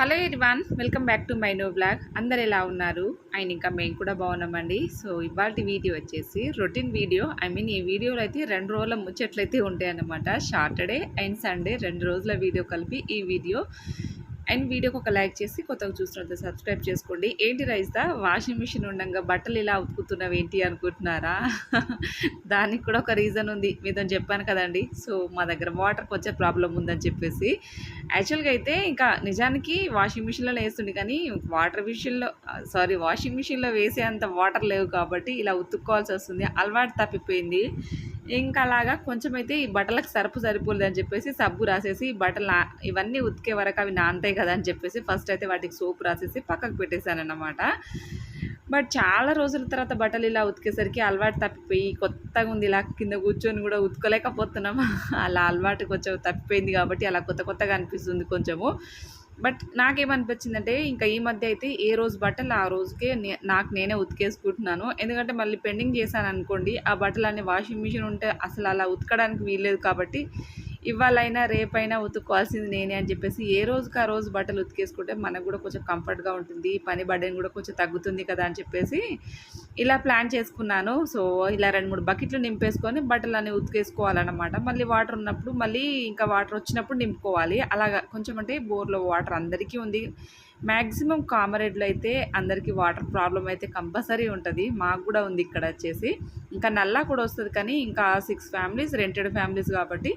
Hello everyone welcome back to my no blog అందరు ఎలా ఉన్నారు? అండ్ ఇంకా మేము కూడా బాగున్నామండి. సో ఇవాళ వీడియో వచ్చేసి రొటీన్ వీడియో. ఐ మీన్ ఈ వీడియోలో అయితే రెండు రోజుల ముచ్చట్లయితే ఉంటాయి అన్నమాట సాటర్డే అండ్ సండే రెండు రోజుల వీడియో కలిపి ఈ వీడియో. అండ్ వీడియోకి ఒక లైక్ చేసి కొత్తగా చూసినంత సబ్స్క్రైబ్ చేసుకోండి. ఏంటి రైస్ వాషింగ్ మిషన్ ఉండగా బట్టలు ఇలా ఉతుకుతున్నావు ఏంటి అనుకుంటున్నారా? దానికి కూడా ఒక రీజన్ ఉంది. మీతో చెప్పాను కదండి. సో మా దగ్గర వాటర్కి వచ్చే ప్రాబ్లం ఉందని చెప్పేసి. యాక్చువల్గా అయితే ఇంకా నిజానికి వాషింగ్ మిషన్లో వేస్తుంది కానీ వాటర్ మిషన్లో సారీ వాషింగ్ మిషన్లో వేసే అంత వాటర్ లేవు కాబట్టి ఇలా ఉతుక్కోవాల్సి వస్తుంది. అలవాటు తప్పిపోయింది. ఇంకా అలాగా కొంచెం అయితే ఈ బట్టలకు సరుపు సరిపోలేదు అని చెప్పేసి సబ్బు రాసేసి ఈ బట్టలు ఇవన్నీ ఉతికే వరకు అవి నానతాయి కదా అని చెప్పేసి ఫస్ట్ అయితే వాటికి సోపు రాసేసి పక్కకు పెట్టేశాను అన్నమాట బట్ చాలా రోజుల తర్వాత బట్టలు ఇలా ఉతికేసరికి అలవాటు తప్పిపోయి కొత్తగా ఉంది ఇలా కింద కూర్చొని కూడా ఉతకలేకపోతున్నాం. అలా అలవాటు కొంచెం తప్పిపోయింది కాబట్టి అలా కొత్త కొత్తగా అనిపిస్తుంది కొంచెము. బట్ నాకేమనిపించిందంటే ఇంకా ఈ మధ్య అయితే ఏ రోజు బట్టలు ఆ రోజుకే నే- నాకు నేనే ఉతికేసుకుంటున్నాను. ఎందుకంటే మళ్ళీ పెండింగ్ చేశాను అనుకోండి ఆ బట్టలు అనే వాషింగ్ మిషన్ ఉంటే అసలు అలా ఉతకడానికి వీల్లేదు కాబట్టి ఇవాళైనా రేపైనా ఉతుక్కోవాల్సింది నేనే అని చెప్పేసి ఏ రోజుకి ఆ రోజు బట్టలు ఉతికేసుకుంటే మనకు కూడా కొంచెం కంఫర్ట్గా ఉంటుంది. పని బడ్డని కూడా కొంచెం తగ్గుతుంది కదా అని చెప్పేసి ఇలా ప్లాన్ చేసుకున్నాను. సో ఇలా రెండు మూడు బకెట్లు నింపేసుకొని బట్టలు అనేవి ఉతికేసుకోవాలన్నమాట. మళ్ళీ వాటర్ ఉన్నప్పుడు మళ్ళీ ఇంకా వాటర్ వచ్చినప్పుడు నింపుకోవాలి. అలాగా కొంచెం అంటే బోర్లో వాటర్ అందరికీ ఉంది. మ్యాక్సిమం కామరేడ్లో అయితే అందరికీ వాటర్ ప్రాబ్లం అయితే కంపల్సరీ ఉంటుంది. మాకు కూడా ఉంది ఇక్కడ వచ్చేసి. ఇంకా నల్లా కూడా వస్తుంది కానీ ఇంకా సిక్స్ ఫ్యామిలీస్ రెంటెడ్ ఫ్యామిలీస్ కాబట్టి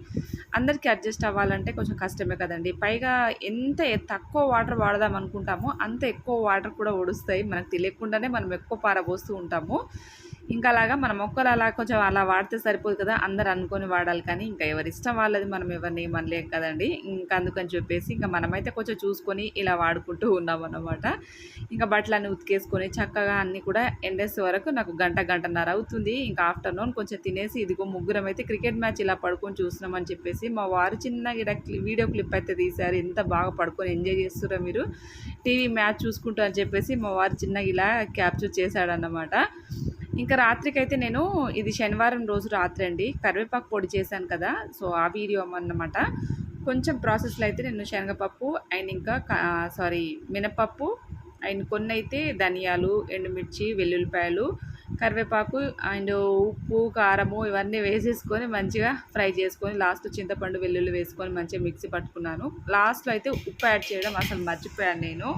అందరికీ అడ్జస్ట్ అవ్వాలంటే కొంచెం కష్టమే కదండి. పైగా ఎంత తక్కువ వాటర్ వాడదాం అనుకుంటామో అంత ఎక్కువ వాటర్ కూడా ఒడుస్తాయి. మనకు తెలియకుండానే మనం ఎక్కువ పారబోస్తూ ఉంటాము. ఇంకా అలాగా మన మొక్కలు అలా కొంచెం అలా వాడితే సరిపోదు కదా అందరు అనుకొని వాడాలి కానీ ఇంకా ఎవరి ఇష్టం వాళ్ళది మనం ఎవరిని ఏమనలేం కదండి. ఇంకా అందుకని చెప్పేసి ఇంకా మనమైతే కొంచెం చూసుకొని ఇలా వాడుకుంటూ ఉన్నాం అన్నమాట ఇంకా బట్టలన్నీ ఉతికేసుకొని చక్కగా అన్నీ కూడా ఎండేసే వరకు నాకు గంట గంటన్నర అవుతుంది. ఇంకా ఆఫ్టర్నూన్ కొంచెం తినేసి ఇదిగో ముగ్గురం అయితే క్రికెట్ మ్యాచ్ ఇలా పడుకొని చూస్తున్నామని చెప్పేసి మా వారు చిన్నగా ఇలా వీడియో క్లిప్ అయితే తీశారు. ఎంత బాగా పడుకొని ఎంజాయ్ చేస్తున్నారో మీరు. టీవీ మ్యాచ్ చూసుకుంటూ అని చెప్పేసి మా వారు చిన్నగా ఇలా క్యాప్చర్ చేశాడన్నమాట. ఇంకా రాత్రికైతే నేను ఇది శనివారం రోజు రాత్రి అండి కరివేపాకు పొడి చేశాను కదా. సో ఆ వీడియో అన్నమాట. కొంచెం ప్రాసెస్లో అయితే నేను శనగపప్పు అండ్ ఇంకా సారీ మినపప్పు అండ్ కొన్ని అయితే ధనియాలు ఎండుమిర్చి వెల్లుల్లిపాయలు కరివేపాకు అండ్ ఉప్పు కారము ఇవన్నీ వేసేసుకొని మంచిగా ఫ్రై చేసుకొని లాస్ట్ చింతపండు వెల్లుల్లి వేసుకొని మంచిగా మిక్సీ పట్టుకున్నాను. లాస్ట్లో అయితే ఉప్పు యాడ్ చేయడం అసలు మర్చిపోయాను నేను.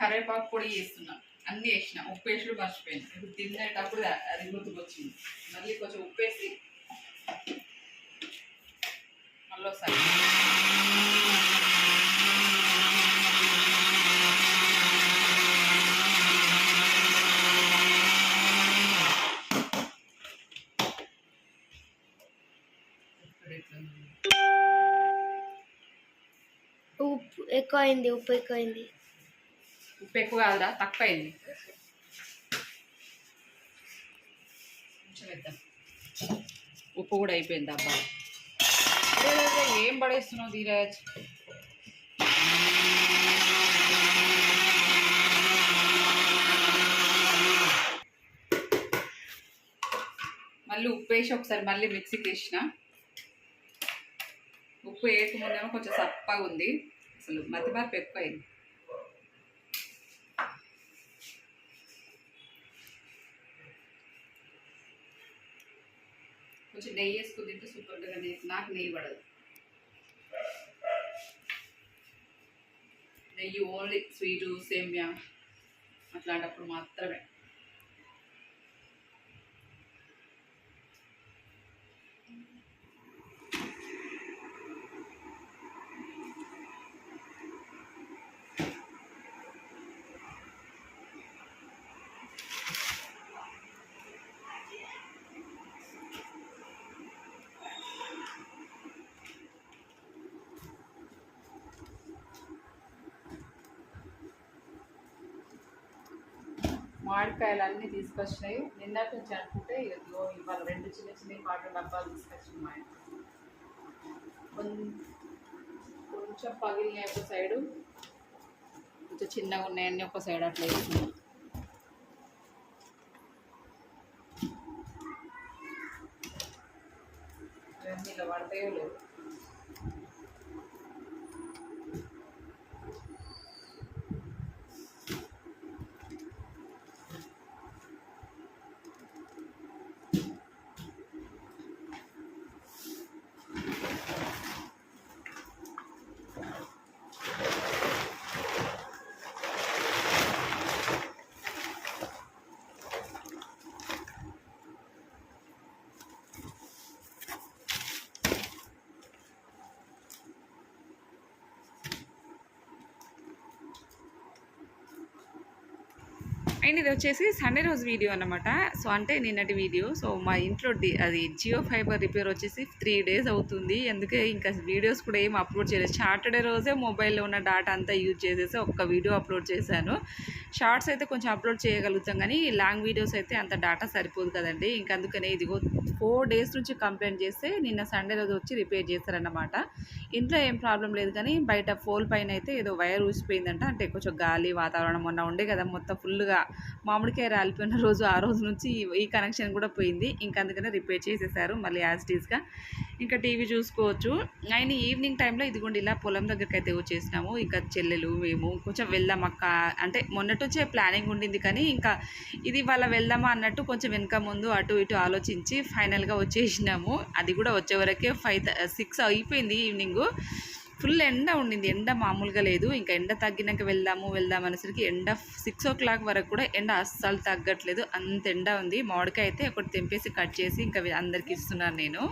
కరివేపాకు పొడి చేస్తున్నాను అన్నీ వేసిన. ఉప్పు వేసుడు మర్చిపోయాను. ఇప్పుడు తినేటప్పుడు అది గుర్తుకొచ్చింది. మళ్ళీ కొంచెం ఉప్పు వేసి మళ్ళీ ఒకసారి ఇప్పుడు ఎట్లుంది? ఉప్పు ఎక్కువ అయింది ఉప్పు ఎక్కువ అయింది ఉప్పు ఎక్కువ కాదురా తక్కువ అయింది ఉప్పు కూడా అయిపోయింది అబ్బాయి ఏం పడేస్తున్నావు ధీరాజ్? మళ్ళీ ఉప్పు వేసి ఒకసారి మళ్ళీ మిక్సీకి వేసిన. ఉప్పు వేయకముందేమో కొంచెం సప్పగా ఉంది. అసలు మతిబార్పు ఎక్కువ కొంచెం నెయ్యి వేసుకుని తింటే సూపర్ ఉంటుంది కానీ నాకు నెయ్యి పడదు. నెయ్యి ఓన్లీ స్వీటు సేమ్యా అట్లాంటప్పుడు మాత్రమే. మామిడికాయలు అన్నీ తీసుకొచ్చినాయి. నిన్నటి నుంచి అనుకుంటే ఇదిగో ఇవాళ రెండు చిన్న చిన్న వాటర్ డబ్బాలు తీసుకొచ్చింది మా కొంచెం పగిలినాయి ఒక సైడు. కొంచెం చిన్నగా ఉన్నాయన్నీ ఒక సైడ్ అట్లా వేసినాయి. ఇవన్నీ ఇలా పడతాయో లేవు అండ్ ఇది వచ్చేసి సండే రోజు వీడియో అనమాట సో అంటే నిన్నటి వీడియో. సో మా ఇంట్లో అది జియో ఫైబర్ రిపేర్ వచ్చేసి త్రీ డేస్ అవుతుంది. అందుకే ఇంకా వీడియోస్ కూడా ఏం అప్లోడ్ చేయలేదు. సాటర్డే రోజే మొబైల్లో ఉన్న డాటా అంతా యూజ్ చేసేసి ఒక్క వీడియో అప్లోడ్ చేశాను. షార్ట్స్ అయితే కొంచెం అప్లోడ్ చేయగలుగుతాం కానీ లాంగ్ వీడియోస్ అయితే అంత డాటా సరిపోదు కదండి. ఇంకా అందుకనే ఇదిగో ఫోర్ డేస్ నుంచి కంప్లైంట్ చేస్తే నిన్న సండే రోజు వచ్చి రిపేర్ చేస్తారన్నమాట. ఇంట్లో ఏం ప్రాబ్లం లేదు కానీ బయట ఫోల్ పైన అయితే ఏదో వైర్ ఊసిపోయిందంట. అంటే కొంచెం గాలి వాతావరణం మొన్న ఉండే కదా మొత్తం ఫుల్గా మామిడికాయ రాలిపోయిన రోజు ఆ రోజు నుంచి ఈ- కనెక్షన్ కూడా పోయింది. ఇంకా అందుకనే రిపేర్ చేసేసారు మళ్ళీ యాజ్ టీజ్గా ఇంకా టీవీ చూసుకోవచ్చు. ఆయన ఈవినింగ్ టైంలో ఇదిగోండి ఇలా పొలం దగ్గరికి అయితే వచ్చేసినాము. ఇంకా చెల్లెలు మేము కొంచెం వెళ్దాం అక్క. అంటే మొన్నటి నుంచే ప్లానింగ్ ఉండింది కానీ ఇంకా ఇది వాళ్ళ వెళ్దామా అన్నట్టు కొంచెం వెనక ముందు అటు ఇటు ఆలోచించి ఫైనల్గా వచ్చేసినాము. అది కూడా వచ్చే వరకే ఫైవ్ సిక్స్ అయిపోయింది ఈవినింగ్ ఫుల్ ఎండ ఉండింది ఎండ మామూలుగా లేదు ఇంకా ఎండ తగ్గినాక వెళ్దాము వెళ్దాం అనేసరికి ఎండ సిక్స్ ఓ క్లాక్ వరకు కూడా ఎండ అస్సలు తగ్గట్లేదు అంత ఎండ ఉంది మామిడికాయ అయితే ఒకటి తెంపేసి కట్ చేసి ఇంకా అందరికి ఇస్తున్నాను నేను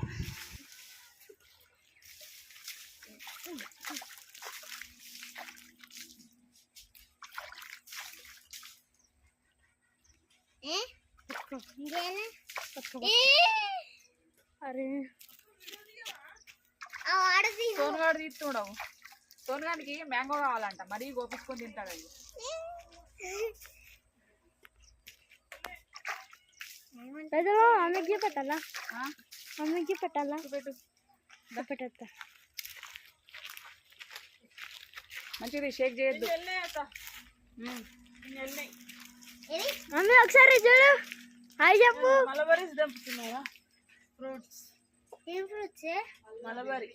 అరే సోనుగాడు తీస్తున్నావు సోనుగాడికి మ్యాంగో కావాలంట. మరీ గోపించుకొని తింటాడు అవి పెద్దలో అమ్మకి పెట్టాలా అమ్మకి పెట్టాలా పెట్టు మంచిది షేక్ చేయొద్దు. మమ్మీ ఒకసారి చూడు. హాయ్ చెప్పు. మలబరీస్ దంపుతున్నారా? ఫ్రూట్స్. ఏం ఫ్రూట్స్ మలబరీ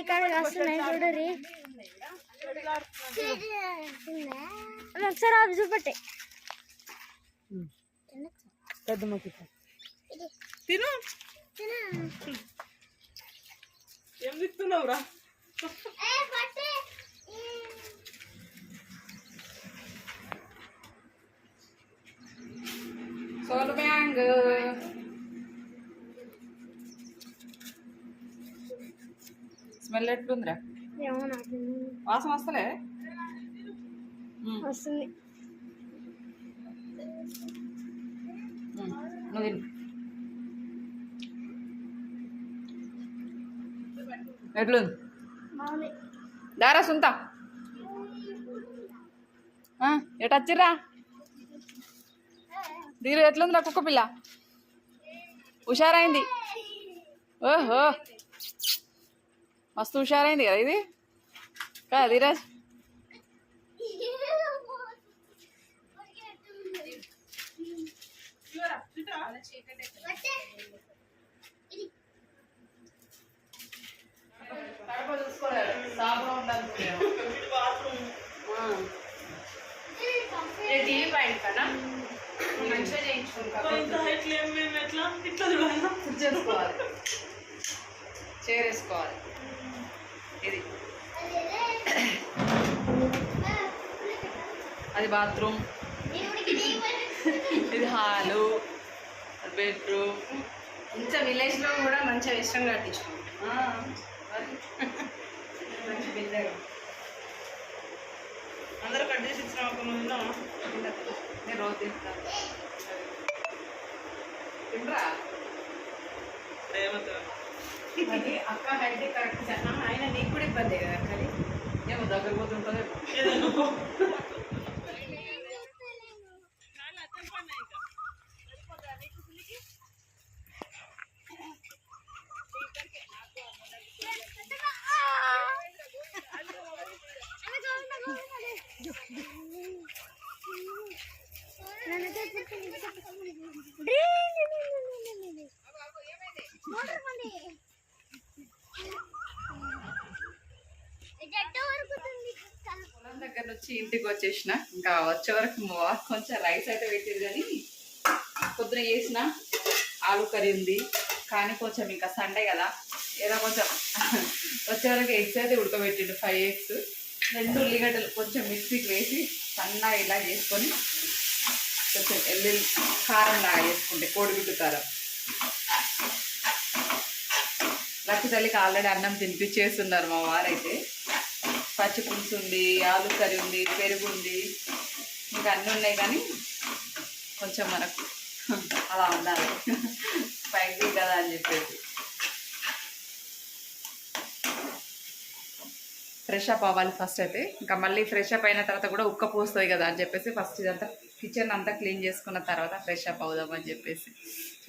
ఇక్కడ వస్తున్నాయి చూడరి ఒకసారి అవి చూపెట్టే పెద్ద తిను ఏం తిస్తున్నావురా సోల్ బ్యాంగ్ స్మెల్ ఎట్లుందిరా? వాసన వస్తలే. వస్తుంది. నువ్వు తిను. ఎట్లుంది? దారా సుంత. ఎటచ్చిర్రా దీని ఎట్లుందిరా కుక్క పిల్ల? హుషారైంది. ఓహో. మస్తు హుషారైంది కదా ఇది? కదా ధీరాజ్. చీకటి మంచిగా చేయించుకుంటా చేసుకోవాలి చేరేసుకోవాలి. ఇది. అది బాత్రూమ్. ఇది హాలు. బెడ్రూమ్. ఇంత విలేజ్లో కూడా మంచిగా ఇష్టంగా మంచి బిల్డర్. అందరూ కట్ చేసి ఇచ్చిన ఒక ముందు రోజు తింటాను ప్రేమతో అది అక్క హైట్ కరెక్ట్ ఆయన నీకు కూడా ఇబ్బంది కదా అక్కడి ఏమో దగ్గర పోతుంటుందో దగ్గర నుంచి ఇంటికి వచ్చేసిన ఇంకా వచ్చే వరకు కొంచెం రైస్ అయితే పెట్టేది కానీ పొద్దున చేసిన ఆలు కర్రీ ఉంది. కానీ కొంచెం ఇంకా సండే కదా. ఏదో కొంచెం వచ్చే వరకు ఎగ్స్ అయితే ఉడకబెట్టిండు ఫైవ్ ఎగ్స్. రెండు ఉల్లిగడ్డలు కొంచెం మిక్సీకి వేసి సన్నగా ఇలా చేసుకొని కొంచెం ఎల్లుల్లి కారం లాగా చేసుకుంటే కోడిగుడ్డు కారం. లక్కి తల్లికి ఆల్రెడీ అన్నం తినిపించేస్తున్నారు మా వారైతే. పచ్చి పులుసు ఉంది ఆలు కర్రీ ఉంది పెరుగు ఉంది. ఇంకా అన్నీ ఉన్నాయి కానీ కొంచెం మనకు అలా ఉండాలి. పైకి కదా అని చెప్పేసి. ఫ్రెష్ అప్ అవ్వాలి ఫస్ట్ అయితే. ఇంకా మళ్ళీ ఫ్రెష్ అప్ అయిన తర్వాత కూడా ఉక్క పోస్తుంది కదా అని చెప్పేసి ఫస్ట్ ఇదంతా కిచెన్ అంతా క్లీన్ చేసుకున్న తర్వాత ఫ్రెష్ అప్ అవుదాం అని చెప్పేసి.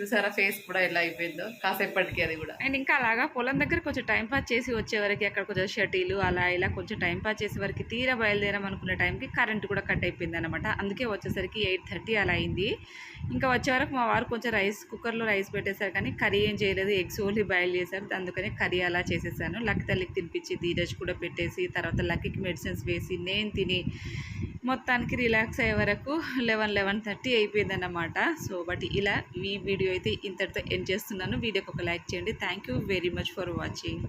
చూసారా ఫేస్ కూడా ఎలా అయిపోయిందో? కాసేపటికి అది కూడా. అండ్ ఇంకా అలాగా పొలం దగ్గర కొంచెం టైం పాస్ చేసి వచ్చే వరకు అక్కడ కొంచెం షటిల్ అలా ఇలా కొంచెం టైం పాస్ చేసే వరకు తీరా బయలుదేరాం టైంకి కరెంట్ కూడా కట్ అయిపోయింది అనమాట అందుకే వచ్చేసరికి ఎయిట్ థర్టీ అలా అయింది. ఇంకా వచ్చే వరకు మా వారు కొంచెం రైస్ కుక్కర్లో రైస్ పెట్టేశారు కానీ కర్రీ ఏం చేయలేదు ఎగ్స్ ఓన్లీ బాయిల్ చేశారు. అందుకని కర్రీ అలా చేసేసాను. లక్కి తల్లికి తినిపించి ధీరజ్ కూడా పెట్టేసి తర్వాత లక్కీకి మెడిసిన్స్ వేసి నేను తిని మొత్తానికి రిలాక్స్ అయ్యే వరకు లెవెన్ లెవెన్ థర్టీ అయిపోయిందన్నమాట. సో బట్ ఇలా ఈ వీడియో అయితే ఇంతటితో ఎండ్ చేస్తున్నాను. వీడియోకి ఒక లైక్ చేయండి. Thank you very much for watching